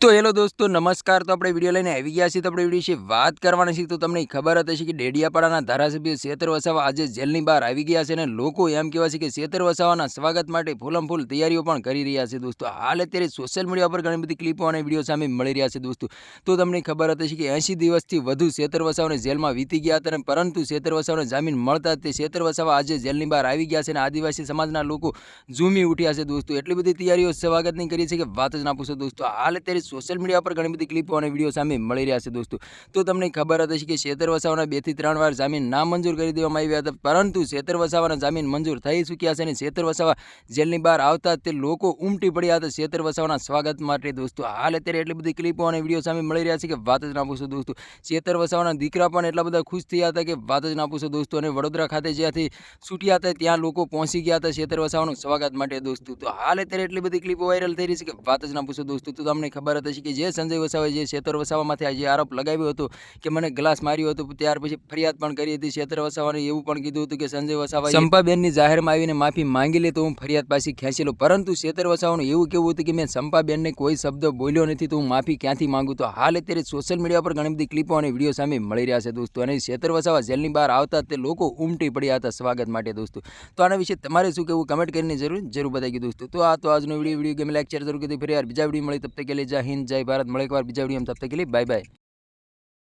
તો હેલો દોસ્તો, નમસ્કાર. તો આપણે વીડિયો લઈને આવી ગયા છીએ. તો આપણે વીડિયો વિશે વાત કરવાની છે. તો તમને ખબર હતી કે ડેડિયાપાડાના ધારાસભ્ય શેતર વસાવા આજે જેલની બહાર આવી ગયા છે અને લોકો એમ કહેવાય છે કે શેતર વસાવાના સ્વાગત માટે ફૂલમ ફૂલ તૈયારીઓ પણ કરી રહ્યા છે દોસ્તો. હાલ અત્યારે સોશિયલ મીડિયા પર ઘણી બધી ક્લિપો અને વીડિયો સામે મળી રહ્યા છે દોસ્તો. તો તમને ખબર હતી કે એંશી દિવસથી વધુ શેતર વસાવાને જેલમાં વીતી ગયા હતા અને પરંતુ શેતર વસાવાને જામીન મળતા તે શેતર વસાવા આજે જેલની બહાર આવી ગયા છે અને આદિવાસી સમાજના લોકો ઝૂમી ઉઠ્યા છે દોસ્તો. એટલી બધી તૈયારીઓ સ્વાગતની કરી છે કે વાત જ ના પૂછો દોસ્તો. હાલ અત્યારે સોશિયલ મીડિયા પર ઘણી બધી ક્લિપો અને વીડિયો સામે મળી રહ્યા છે દોસ્તો. તો તમને ખબર હતી કે શેતર વસાવાના બેથી ત્રણ વાર જામીન નામંજૂર કરી દેવામાં આવ્યા હતા. પરંતુ શેતર વસાવાના જામીન મંજૂર થઈ ચૂક્યા છે અને શેતર વસાવા જેલની બહાર આવતા તે લોકો ઉમટી પડ્યા હતા શેતર વસાવાના સ્વાગત માટે દોસ્તો. હાલ અત્યારે એટલી બધી ક્લિપો અને વીડિયો સામે મળી રહ્યા છે કે વાત જ ના પૂછો દોસ્તો. શેતર વસાવાના દીકરા પણ એટલા બધા ખુશ થયા હતા કે વાત જ ના પૂછો દોસ્તો. અને વડોદરા ખાતે જ્યાંથી છૂટ્યા હતા ત્યાં લોકો પહોંચી ગયા હતા શેતર વસાવાનું સ્વાગત માટે દોસ્તો. તો હાલ અત્યારે એટલી બધી ક્લિપો વાયરલ થઈ રહી છે કે વાત જ ના પૂછો દોસ્તો. તો તમને ખબર જ હશે કે જે સંજય વસાવાએ જે શેતર વસાવામાંથી જે આરોપ લગાવ્યો હતો કે મને ગ્લાસ માર્યો હતો, ત્યાર પછી ફરિયાદ પણ કરી હતી શેતર વસાવાને એવું પણ કીધું હતું કે સંજય વસાવા સંપાબેનની જાહેરમાં આવીને માફી માંગી લે તો હું ફરિયાદ પાછી ખેંચી લઉં. પરંતુ શેતર વસાવાનું એવું કેવું હતું કે મેં સંપાબેનને કોઈ શબ્દ બોલ્યો નથી તો હું માફી ક્યાંથી માંગુ? તો હાલ અત્યારે સોશિયલ મીડિયા પર ઘણી બધી ક્લિપો અને વીડિયો સામે મળી રહ્યા છે દોસ્તો. અને શેતર વસાવા જેલની બહાર આવતા તે લોકો ઉમટી પડ્યા હતા સ્વાગત માટે દોસ્તો. તો આના વિશે તમારે શું કહેવું? કમેન્ટ કરીને જરૂર જરૂર બતાવી દોસ્તો. તો આ તો આજનો વીડિયો વીડિયો ગેમ લેક્ચર જરૂર કીધું ફરી યાર બીજા વીડિયો મળી તબ તક કે લે હિન્દ જય ભારત. મળે એકવાર બીજા વીડિયો તબ તક કે બાય બાય.